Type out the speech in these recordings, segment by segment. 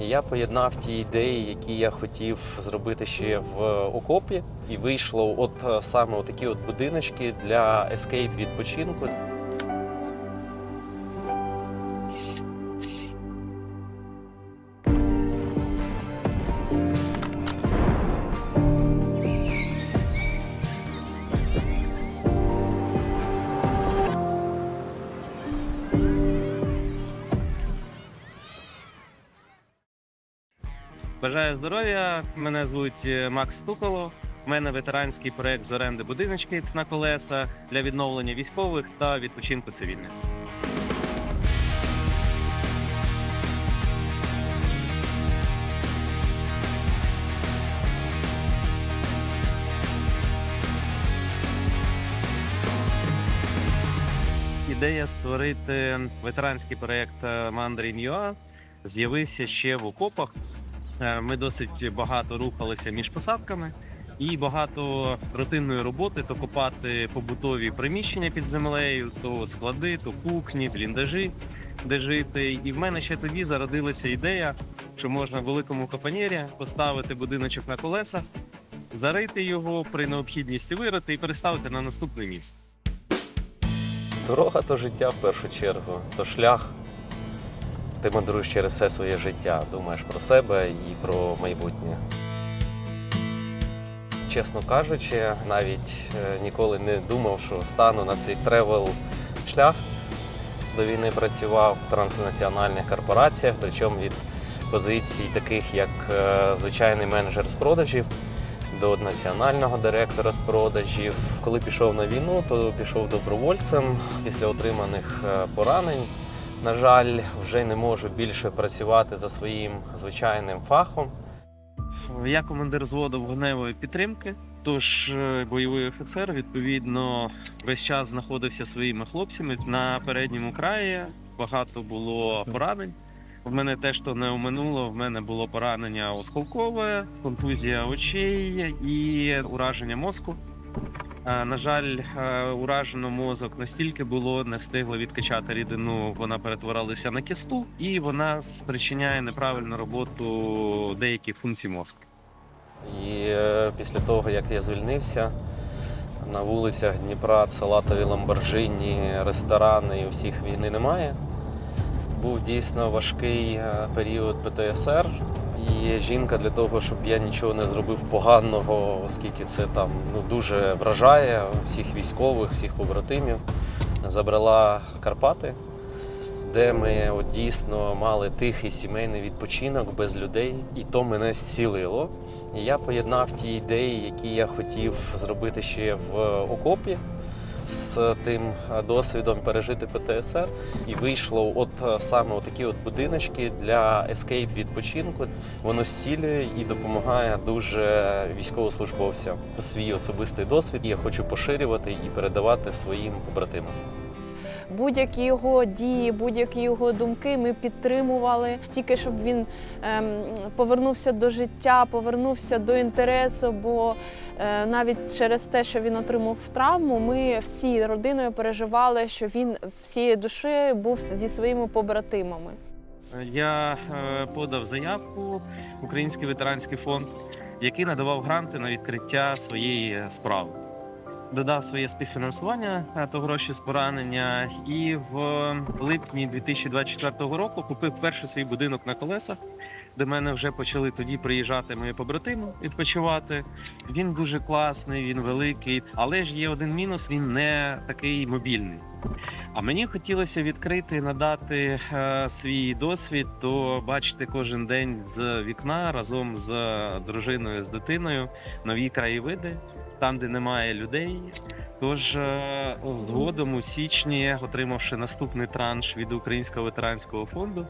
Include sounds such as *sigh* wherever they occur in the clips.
І я поєднав ті ідеї, які я хотів зробити ще в окопі, і вийшло от е, саме такі от будиночки для ескейп відпочинку. Бажаю здоров'я. Мене звуть е, Макс Стуколо. У мене ветеранський проект з оренди будиночки на колесах для відновлення військових та відпочинку цивільних. Ідея створити ветеранський проект Mandarin.ua з'явився ще в окопах. Е, Ми досить багато рухалися між посадками і багато рутинної роботи то копати побутові приміщення під землею, то склади, то кухні, бліндажі, де жити. І в мене ще тоді зародилася ідея, що можна в великому капанєрі поставити будиночок на колесах, зарити його при необхідності вирити і переставити на наступне місце. Дорога то життя в першу чергу, то шлях. Ти мандруєш через все своє життя, думаєш про себе і про майбутнє. Чесно кажучи, навіть е, ніколи не думав, що стану на цей тревел шлях. До війни працював в транснаціональних корпораціях, причому від позицій таких, як е, звичайний менеджер з продажів до національного директора з продажів. Коли пішов на війну, то пішов добровольцем після отриманих е, поранень. На жаль, вже не можу більше працювати за своїм звичайним фахом. Я командир зводу вогневої підтримки. Тож е, бойовий офіцер відповідно весь час знаходився своїми хлопцями на передньому краї. Багато було поранень. В мене теж то не оминуло. В мене було поранення осколкове, контузія очей і ураження мозку. Е, На жаль, е, уражено мозок настільки було, не встигли відкачати рідину. Вона перетворилася на кісту, і вона спричиняє неправильну роботу деяких функцій мозку. І е, після того, як я звільнився, на вулицях Дніпра салатові ламборджині, ресторани і у всіх війни немає. Був дійсно важкий е, період ПТСР. І жінка для того, щоб я нічого не зробив поганого, оскільки це там ну, дуже вражає всіх військових, всіх побратимів, забрала Карпати, де ми от дійсно мали тихий сімейний відпочинок без людей, і то мене зцілило. І я поєднав ті ідеї, які я хотів зробити ще в окопі з тим досвідом пережити ПТСР. І вийшло от е, саме такі от будиночки для ескейп відпочинку. Воно зцілює і допомагає дуже військовослужбовцям. Свій особистий досвід я хочу поширювати і передавати своїм побратимам. Будь-які його дії, будь-які його думки ми підтримували, тільки щоб він ем, повернувся до життя, повернувся до інтересу. Бо е, навіть через те, що він отримав травму, ми всі родиною переживали, що він всією душею був зі своїми побратимами. Я е, подав заявку в Український ветеранський фонд, який надавав гранти на відкриття своєї справи. Додав своє співфінансування е, то гроші з поранення, і в липні 2024 року купив перший свій будинок на колесах. До мене вже почали тоді приїжджати мої побратими відпочивати. Він дуже класний, він великий, але ж є один мінус: він не такий мобільний. А мені хотілося відкрити надати е, свій досвід, то бачити кожен день з вікна разом з дружиною, з дитиною нові краєвиди, там, де немає людей. Тож е, згодом у січні, отримавши наступний транш від Українського ветеранського фонду,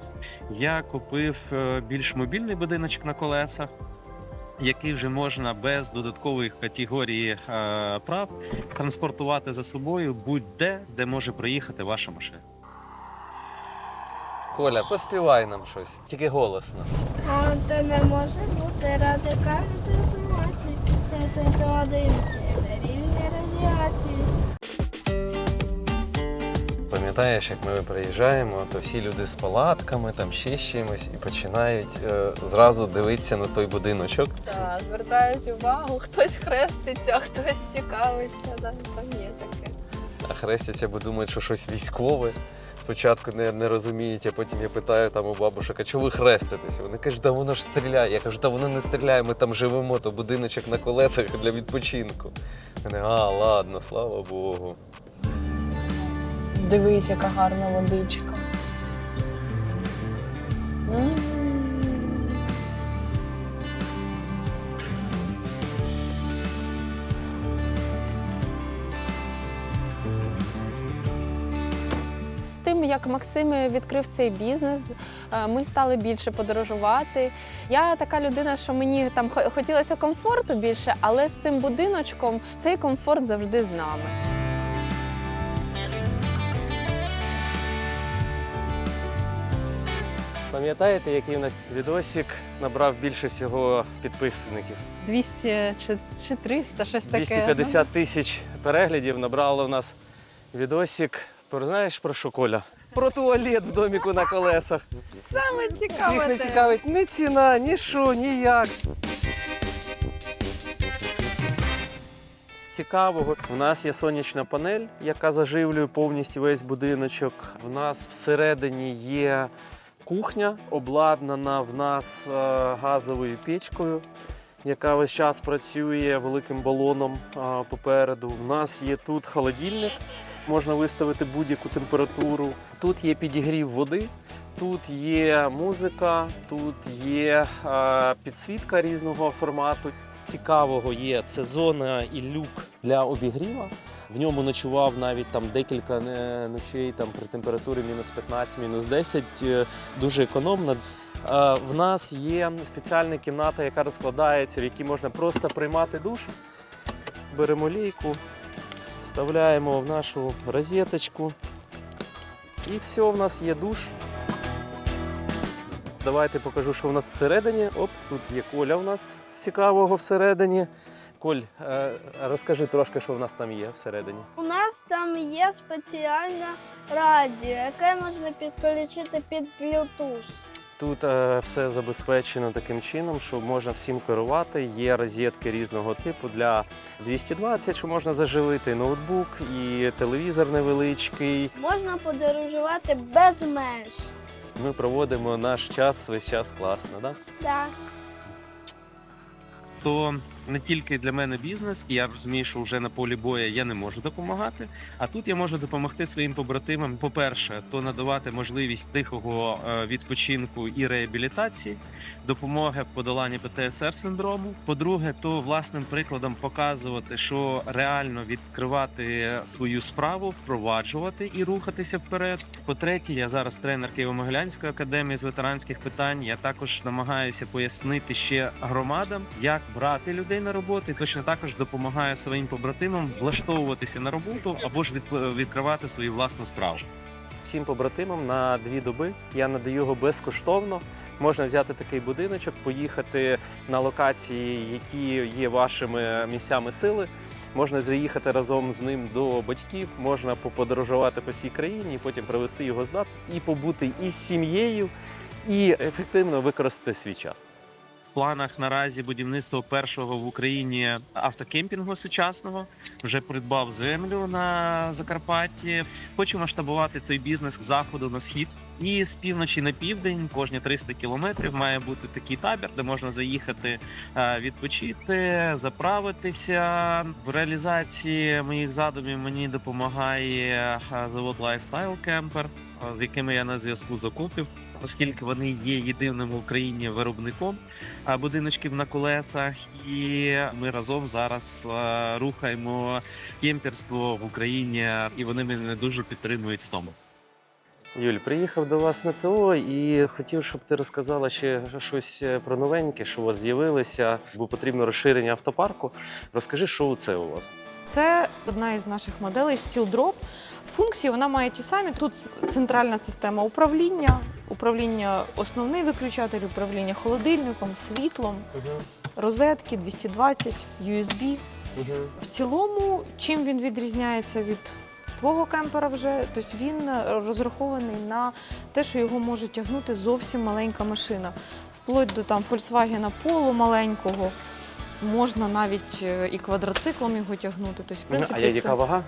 я купив е, більш мобільний будиночок на колесах. Який вже можна без додаткової категорії е, прав транспортувати за собою будь-де, де може проїхати ваша машина. Коля, поспівай нам щось, тільки голосно. Та не може бути радикальної трансформації. Це то одиниці на рівні радіації. Пам'ятаєш, як ми приїжджаємо, то всі люди з палатками, там ще з чимось, і починають е, зразу дивитися на той будиночок. Так, звертають увагу, хтось хреститься, *laughs* хтось цікавиться. Да, там є таке. Хрестяться, бо думають, що щось військове. Спочатку не, не розуміють, а потім я питаю там у бабушек, а чого ви хреститеся? Вони кажуть, да воно ж стріляє. Я кажу, да воно не стріляє, ми там живемо, то будиночок на колесах для відпочинку. Вони, а, ладно, слава Богу. Дивись, яка гарна водичка. Як Максим відкрив цей бізнес, е, ми стали більше подорожувати. Я така людина, що мені там хотілося комфорту більше, але з цим будиночком цей комфорт завжди з нами. Пам'ятаєте, який у нас відосик набрав більше всього підписників? 200 чи, чи 300, щось таке. 250 тисяч переглядів набрало у нас відосик. Про знаєш про що, Коля? Про туалет в доміку на колесах. Саме цікаве. Всіх не цікавить ні ціна, ні що, ніяк. З цікавого у нас є сонячна панель, яка заживлює повністю весь будиночок. В нас всередині є кухня, обладнана в нас е, газовою печкою, яка весь час працює великим балоном е, попереду. В нас є тут холодильник, можна виставити будь-яку температуру. Тут є підігрів води. Тут є музика, тут є е, підсвітка різного формату. З цікавого є це зона і люк для обігріва. В ньому ночував навіть там декілька е, ночей там при температурі мінус 15, мінус 10. е, Дуже економно. Е, В нас є спеціальна кімната, яка розкладається, в якій можна просто приймати душ. Беремо лійку, вставляємо в нашу розеточку. І все, в нас є душ. Давайте покажу, що в нас всередині. Оп, тут є Коля у нас з цікавого всередині. Коль, е, розкажи трошки, що в нас там є всередині. У нас там є спеціальне радіо, яке можна підключити під Bluetooth. Тут е, все забезпечено таким чином, що можна всім керувати. Є розетки різного типу для 220, що можна заживити, ноутбук, і телевізор невеличкий. Можна подорожувати без меж. Ми проводимо наш час весь час класно, так? Да? Да. то не тільки для мене бізнес, і я розумію, що вже на полі бою я не можу допомагати. А тут я можу допомогти своїм побратимам. По-перше, то надавати можливість тихого е, відпочинку і реабілітації, допомоги в подоланні ПТСР синдрому. По-друге, то власним прикладом показувати, що реально відкривати свою справу, впроваджувати і рухатися вперед. По-третє, я зараз тренер Києво-Могилянської академії з ветеранських питань. Я також намагаюся пояснити ще громадам, як брати людей на роботу, точно також допомагаю своїм побратимам влаштовуватися на роботу або ж відкривати свою власну справу. Всім побратимам на дві доби я надаю його безкоштовно. Можна взяти такий будиночок, поїхати на локації, які є вашими місцями сили. Можна заїхати разом з ним до батьків, можна поподорожувати по всій країні, потім привезти його здат і побути і з сім'єю, і ефективно використати свій час. Планах наразі будівництво першого в Україні автокемпінгу сучасного. Вже придбав землю на Закарпатті. Хочу масштабувати той бізнес з заходу на схід. І з півночі на південь, кожні 300 кілометрів, має бути такий табір, де можна заїхати е, відпочити, заправитися. В реалізації моїх задумів мені допомагає е, завод Lifestyle Camper, е, з якими я на зв'язку закупив, оскільки вони є єдиним в Україні виробником будиночків на колесах, і ми разом зараз рухаємо кемперство в Україні, і вони мене дуже підтримують в тому. Юль, приїхав до вас на ТО і хотів, щоб ти розказала ще щось е, про новеньке, що у вас з'явилося, бо потрібно розширення автопарку. Розкажи, що це у вас? Це одна із наших моделей Steel Drop. Функції вона має ті самі. Тут центральна система управління, управління основний виключатель, управління холодильником, світлом, розетки 220, USB. В цілому, чим він відрізняється від твого кемпера вже. Тобто він е, розрахований на те, що його може тягнути зовсім маленька машина, вплоть до там Volkswagen Polo маленького. Можна навіть е, і квадроциклом його тягнути. Тобто, в принципі, а яка це, вага?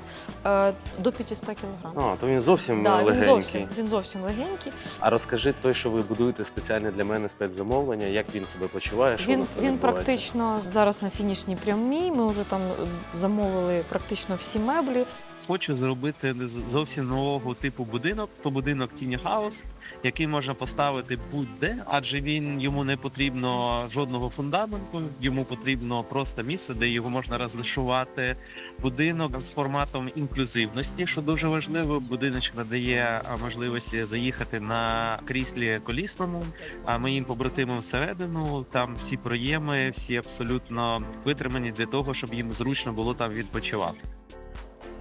е, до 500 кг. А, то він зовсім Да, він зовсім, він зовсім легенький. А розкажи той, що ви будуєте спеціально для мене спецзамовлення, як він себе почуває, що у Він, нас він практично зараз на фінішній прямій. Ми вже там е, замовили практично всі меблі. Хочу зробити зовсім нового типу будинок, то будинок Тіні Хаус, який можна поставити будь-де, адже він йому не потрібно жодного фундаменту, йому потрібно просто місце, де його можна розташувати. Будинок з форматом інклюзивності, що дуже важливо. Будиночок надає можливості заїхати на кріслі колісному, а моїм побратимам всередину. Там всі проєми, всі абсолютно витримані для того, щоб їм зручно було там відпочивати.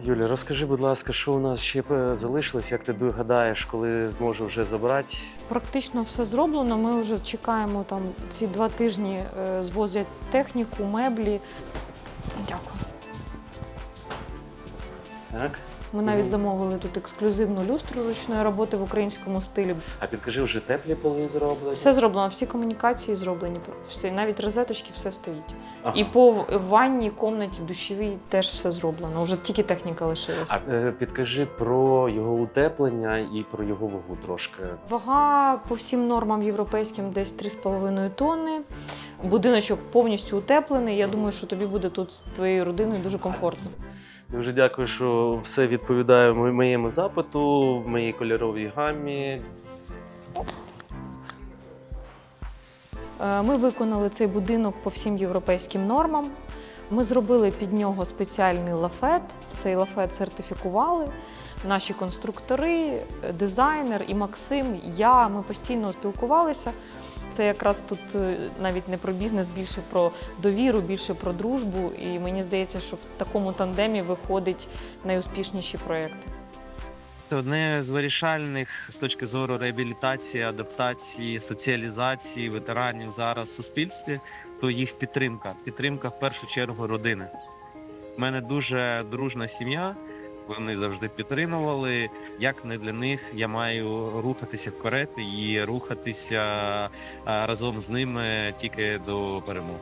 Юля, розкажи, будь ласка, що у нас ще е, залишилось, як ти догадаєш, коли зможу вже забрати? Практично все зроблено. Ми вже чекаємо там ці два тижні, е, звозять техніку, меблі. Дякую. Так? Ми навіть замовили тут ексклюзивну люстру ручної роботи в українському стилі. А підкажи, вже теплі поли зроблені? Все зроблено, всі комунікації зроблені. Всі, навіть розеточки, все стоїть. Ага. І по в- ванній, комнаті, душовій теж все зроблено. Вже тільки техніка лишилася. А е, підкажи про його утеплення і про його вагу трошки. Вага по всім нормам європейським десь 3,5 тонни. Будиночок повністю утеплений. Я думаю, що тобі буде тут з твоєю родиною дуже комфортно. Дуже дякую, що все відповідає моєму запиту, моїй кольоровій гамі. Е, Ми виконали цей будинок по всім європейським нормам. Ми зробили під нього спеціальний лафет. Цей лафет сертифікували. Наші конструктори, дизайнер і Максим, я. Ми постійно спілкувалися. Це якраз тут е, навіть не про бізнес, більше про довіру, більше про дружбу. І мені здається, що в такому тандемі виходить найуспішніші проекти. Одне з вирішальних з точки зору реабілітації, адаптації, соціалізації ветеранів зараз в суспільстві, то їх підтримка. Підтримка в першу чергу родини. У мене дуже дружна сім'я вони завжди підтримували. Як не для них я маю рухатися вперед і рухатися разом з ними тільки до перемоги.